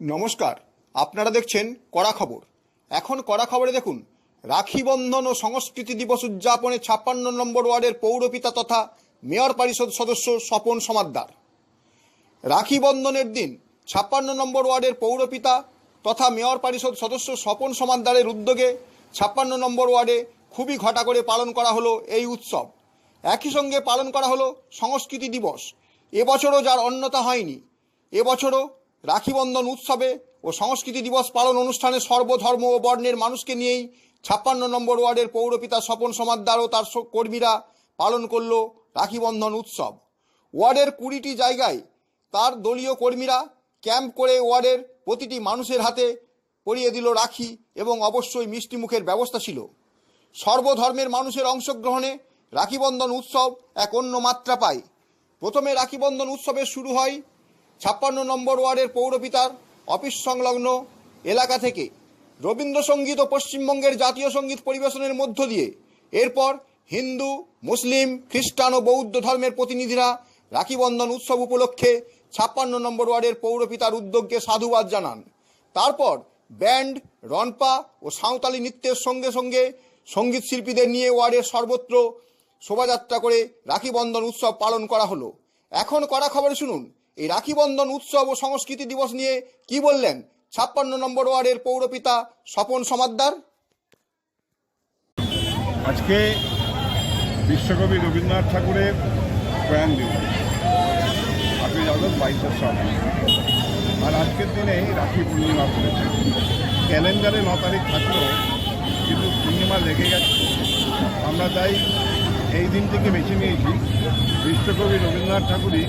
নমস্কার, আপনারা দেখছেন কড়া খবর। এখন কড়া খবরে দেখুন, রাখি বন্ধন ও সংস্কৃতি দিবস উদযাপনে ছাপ্পান্ন নম্বর ওয়ার্ডের পৌরপিতা তথা মেয়র পরিষদ সদস্য স্বপন সমাদ্দার। রাখি বন্ধনের দিন, ছাপ্পান্ন নম্বর ওয়ার্ডের পৌরপিতা তথা মেয়র পরিষদ সদস্য স্বপন সমাদ্দারের উদ্যোগে ছাপ্পান্ন নম্বর ওয়ার্ডে খুবই ঘটা করে পালন করা হলো এই উৎসব। একই সঙ্গে পালন করা হলো সংস্কৃতি দিবস। এবছরও যার অন্যতা হয়নি। এবছরও রাখি বন্ধন উৎসবে ও সংস্কৃতি দিবস পালন অনুষ্ঠানে সর্বধর্ম ও বর্ণের মানুষকে নিয়েই ছাপ্পান্ন নম্বর ওয়ার্ডের পৌরপিতা স্বপন সমাদ্দার ও তার কর্মীরা পালন করল রাখিবন্ধন উৎসব। ওয়ার্ডের কুড়িটি জায়গায় তার দলীয় কর্মীরা ক্যাম্প করে ওয়ার্ডের প্রতিটি মানুষের হাতে পরিয়ে দিল রাখি এবং অবশ্যই মিষ্টি মুখের ব্যবস্থা ছিল। সর্বধর্মের মানুষের অংশগ্রহণে রাখিবন্ধন উৎসব এক অন্য মাত্রা পায়। প্রথমে রাখিবন্ধন উৎসবের শুরু হয় ছাপ্পান্ন নম্বর ওয়ার্ডের পৌরপিতার অফিস সংলগ্ন এলাকা থেকে রবীন্দ্রসঙ্গীত ও পশ্চিমবঙ্গের জাতীয় সংগীত পরিবেশনের মধ্য দিয়ে এরপর হিন্দু, মুসলিম, খ্রিস্টান ও বৌদ্ধ ধর্মের প্রতিনিধিরা রাখিবন্ধন উৎসব উপলক্ষে ছাপ্পান্ন নম্বর ওয়ার্ডের পৌরপিতার উদ্যোগকে সাধুবাদ জানান। তারপর ব্যান্ড রনপা ও সাঁওতালি নৃত্যের সঙ্গে সঙ্গে সংগীত শিল্পীদের নিয়ে ওয়ার্ডের সর্বত্র শোভাযাত্রা করে রাখিবন্ধন উৎসব পালন করা হলো। এখন করা খবর শুনুন। এই রাখি বন্ধন উৎসব ও সংস্কৃতি দিবস নিয়ে কি বললেন ছাপ্পান্ন নম্বর ওয়ার্ডের পৌরপিতা স্বপন সমাদ্দার? আজকে বিশ্বকবি রবীন্দ্রনাথ ঠাকুরের প্রয়াণ দিবস। আপনি জানেন বাইশে শ্রাবণ আর আজকের দিনে রাখি পূর্ণিমা পড়েছে ক্যালেন্ডারে ন তারিখ থাকলেও কিন্তু পূর্ণিমা লেগে গেছে। আমরা তাই এই দিনটিকে বেছে নিয়েছি। বিশ্বকবি রবীন্দ্রনাথ ঠাকুরই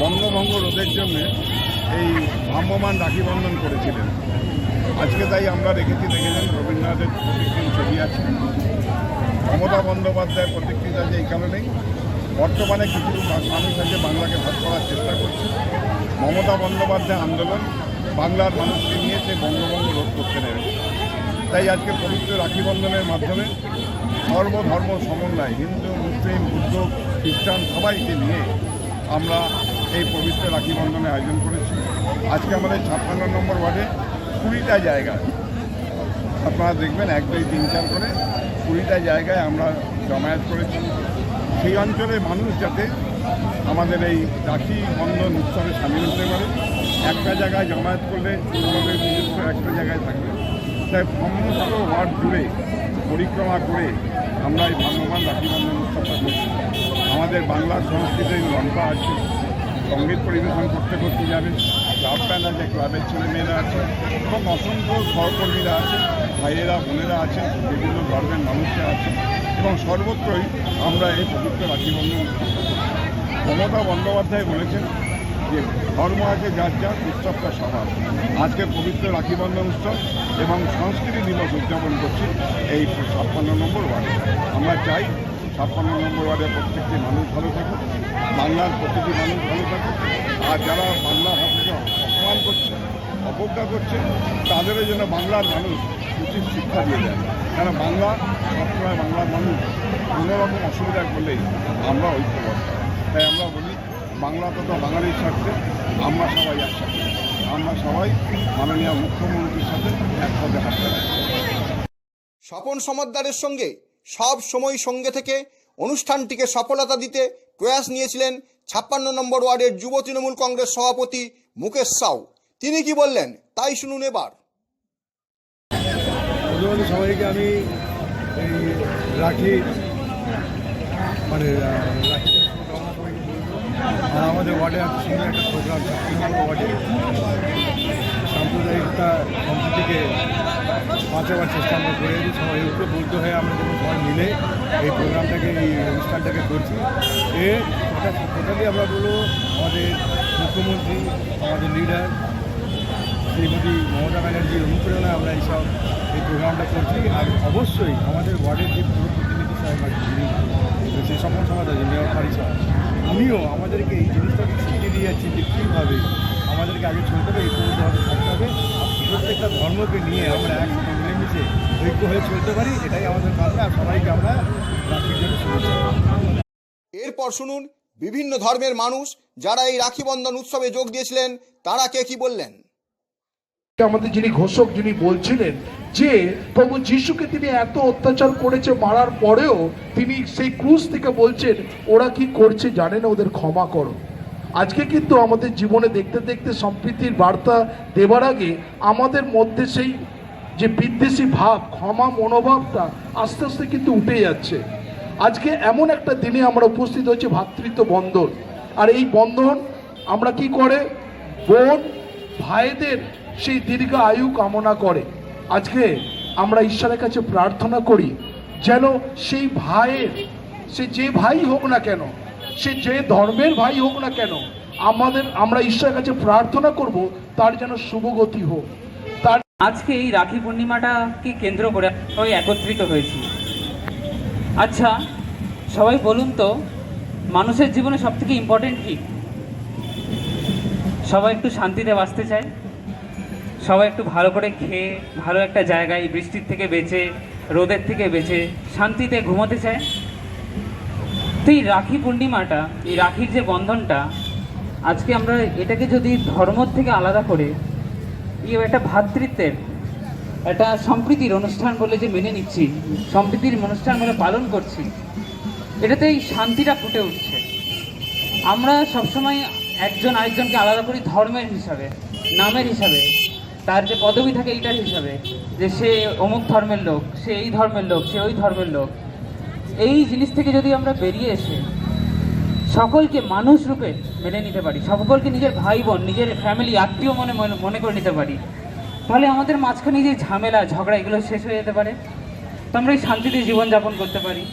বঙ্গভঙ্গ রোধের জন্য এই ভ্রাম্যমান রাখি বন্ধন করেছিলেন। আজকে তাই আমরা রেখেছি দেখেছেন রবীন্দ্রনাথের প্রতিকৃতি ছবি আছে। মমতা বন্দ্যোপাধ্যায়ের প্রতিকৃতি আছে এই কারণেই। বর্তমানে কিছু মানুষ আছে বাংলাকে ভাগ করার চেষ্টা করছে। মমতা বন্দ্যোপাধ্যায় আন্দোলন বাংলার মানুষকে নিয়ে সে বঙ্গভঙ্গ রোধ করতে নেবে। তাই আজকে পবিত্র রাখি বন্ধনের মাধ্যমে সর্বধর্ম সমন্বয়, হিন্দু, মুসলিম, বুদ্ধ, খ্রিস্টান সবাইকে নিয়ে আমরা এই পবিত্র রাখি বন্ধনের আয়োজন করেছি। আজকে আমাদের ছাপ্পান্ন নম্বর ওয়ার্ডে কুড়িটা জায়গা। আপনারা দেখবেন এক, দুই, তিন, চার করে কুড়িটা জায়গায় আমরা জমায়েত করেছি। সেই অঞ্চলের মানুষ যাতে আমাদের এই রাখি বন্ধন উৎসবে সামিল হতে পারে। একটা জায়গায় জমায়েত করলে আমাদের নিজস্ব একটা জায়গায় থাকবে। তাই সমস্ত ওয়ার্ড জুড়ে পরিক্রমা করে আমরা এই ভ্রাম্যমান রাখি বন্ধন উৎসবটা করছি। আমাদের বাংলার সংস্কৃতির লম্বা আছে। সংগীত পরিবেশন করতে করতে যাবে। ক্লাব ব্যান্ড আছে ক্লাবের ছেলেমেয়েরা আছে, এবং অসংখ্য সহকর্মীরা আছে, ভাইয়েরা, বোনেরা আছে, বিভিন্ন ধর্মের মানুষরা আছে, এবং সর্বত্রই আমরা এই পবিত্র রাখি বন্ধন উৎসব মমতা বন্দ্যোপাধ্যায় বলেছেন যে, ধর্ম আছে যার যার, উৎসবটা সবার আজকে পবিত্র রাখিবন্ধন উৎসব এবং সংস্কৃতি দিবস উদযাপন করছি এই ছাপ্পান্ন নম্বর ওয়ার্ডে। আমরা চাই ছাপ্পান্ন নম্বর ওয়ার্ডের প্রত্যেকটি মানুষ ভালো থাকুক বাংলার প্রতিটি মানুষ ভালো থাকুক আর যারা বাংলা ভাষাকে অপমান করছে, অবজ্ঞা করছে, তাদেরও যেন বাংলার মানুষ উচিত শিক্ষা দিয়ে দেয়। কারণ বাংলা সবসময় বাংলার মানুষ কোনো রকম অসুবিধা করলেই আমরা ঐক্যবদ্ধ। তাই আমরা বলি, বাংলা তথা বাঙালির স্বার্থে আমরা সবাই একসাথে। আমরা সবাই মাননীয় মুখ্যমন্ত্রীর সাথে একসাথে লাগাই স্বপন সমাদ্দারের সঙ্গে সব সময় সঙ্গে থেকে অনুষ্ঠানটিকে সফলতা দিতে প্রয়াস নিয়েছিলেন ছাপ্পান্ন নম্বর ওয়ার্ডের যুব তৃণমূল কংগ্রেস সভাপতি মুকেশ সাউ। তিনি কি বললেন, তাই শুনুন এবার। সবাইকে, আমি রাখি মানে আমাদের ওয়ার্ডে একটা প্রোগ্রাম ওয়ার্ডে সাম্প্রদায়িকতা বাঁচাবার চেষ্টা আমরা করে দিই সবাই ঐক্যবদ্ধ হয়ে, আমরা যখন সবাই মিলে এই প্রোগ্রামটাকে, এই অনুষ্ঠানটাকে করছি। এ টোটালি আমরা বলব আমাদের মুখ্যমন্ত্রী, আমাদের লিডার শ্রীমতী মমতা ব্যানার্জির অনুপ্রেরণায় আমরা এইসব এই প্রোগ্রামটা করছি। আর অবশ্যই আমাদের ওয়ার্ডের যে পুরো প্রতিনিধি সাহেব আছে যিনি সেই স্বপন সমাজ আছে মেয়র পরিষদ উনিও আমাদেরকে এই জিনিসটাকে শিখিয়ে দিয়ে যাচ্ছেন যে কীভাবে আমাদেরকে আগে চলতে হবে ঐক্যবদ্ধভাবে থাকতে হবে আর প্রত্যেকটা ধর্মকে নিয়ে আমরা একসাথে মিলেমিশে হয়ে চলতে পারি এটাই আমাদের কাজ আর সবাইকে আমরা রাখির জন্য শুভেচ্ছা এরপর শুনুন বিভিন্ন ধর্মের মানুষ যারা এই রাখি বন্ধন উৎসবে যোগ দিয়েছিলেন তারা কে কি বললেন? আমাদের যিনি ঘোষক যিনি বলছিলেন যে প্রভু যিশুকে তিনি এত অত্যাচার করেছে মারার পরেও তিনি সেই ক্রুজ থেকে বলছেন ওরা কি করছে জানে না ওদের ক্ষমা করো। আজকে কিন্তু আমাদের জীবনে দেখতে দেখতে সম্প্রীতির বার্তা দেবার আগে আমাদের মধ্যে সেই যে বিদ্বেষী ভাব, ক্ষমা, মনোভাবটা আস্তে আস্তে কিন্তু উঠে যাচ্ছে। আজকে এমন একটা দিনে আমরা উপস্থিত হয়েছি ভ্রাতৃত্ব বন্ধন। আর এই বন্ধন আমরা কি করে? বোন, ভাইদের সেই দীর্ঘ আয়ু কামনা করে। আজকে আমরা ঈশ্বরের কাছে প্রার্থনা করি, যেন সেই ভাইয়ের, সে যে ভাই হোক না কেন, সে যে ধর্মের ভাই হোক না কেন, আমাদের, আমরা ঈশ্বরের কাছে প্রার্থনা করব, তার যেন শুভগতি হোক। আজকে এই রাখি পূর্ণিমাটাকে কেন্দ্র করে সবাই একত্রিত হয়েছি? আচ্ছা সবাই বলুন তো, মানুষের জীবনে সব থেকে ইম্পর্টেন্ট কি? সবাই একটু শান্তিতে বাঁচতে চায়? সবাই একটু ভালো করে খেয়ে, ভালো একটা জায়গায় বৃষ্টির থেকে বেঁচে, রোদের থেকে বেঁচে, শান্তিতে ঘুমোতে চায়? তো এই রাখি পূর্ণিমাটা, এই রাখির যে বন্ধনটা, আজকে আমরা এটাকে যদি ধর্ম থেকে আলাদা করে এই একটা ভ্রাতৃত্বের একটা সম্প্রীতির অনুষ্ঠান বলে যে মেনে নিচ্ছি, সম্প্রীতির অনুষ্ঠান বলে পালন করছি এটাতে এই শান্তিটা ফুটে উঠছে। আমরা সবসময় একজন আরেকজনকে আলাদা করি ধর্মের হিসাবে, নামের হিসাবে, তার যে পদবি থাকে এইটার হিসাবে, যে সে অমুক ধর্মের লোক, সে এই ধর্মের লোক, সে ওই ধর্মের লোক। এই জিনিস থেকে যদি আমরা বেরিয়ে এসে সকলকে মানুষ রূপে মেনে নিতে পারি সকলকে নিজের ভাই বোন নিজের ফ্যামিলি আত্মীয় মনে মনে- মনে করে নিতে পারি তাহলে আমাদের মাঝখানে যে ঝামেলা ঝগড়া এগুলো শেষ হয়ে যেতে পারে তো আমরা এই শান্তিতে জীবনযাপন করতে পারি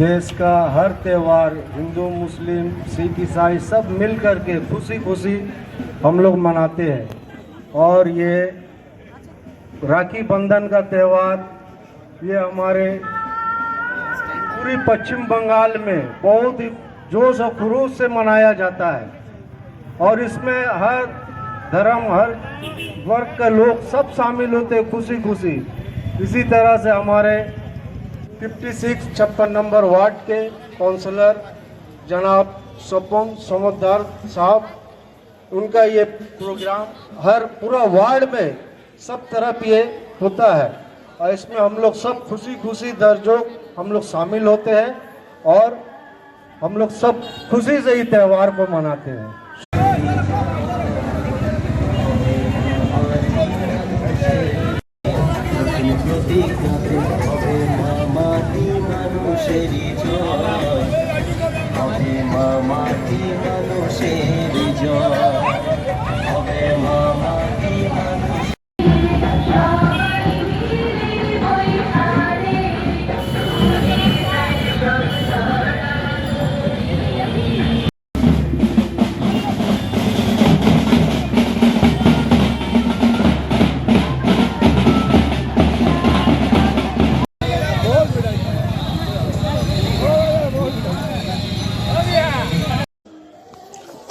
देश का हर त्यौहार हिंदू मुस्लिम सिख ईसाई सब मिल कर के खुशी खुशी हम लोग मनाते हैं और ये राखी बंधन का त्यौहार ये हमारे पूरी पश्चिम बंगाल में बहुत ही जोश और खरूश से मनाया जाता है। और इसमें हर धर्म, हर वर्ग के लोग सब शामिल होते हैं खुशी खुशी इसी तरह से हमारे 56 छप्पन नंबर वार्ड के काउंसलर जनाब सपन समझदार साहब, उनका ये प्रोग्राम हर पूरा वार्ड में सब तरफ़ ये होता है। और इसमें हम लोग सब खुशी खुशी दर्जों हम लोग शामिल होते हैं और हम लोग सब खुशी से ही त्यौहार को मनाते हैं।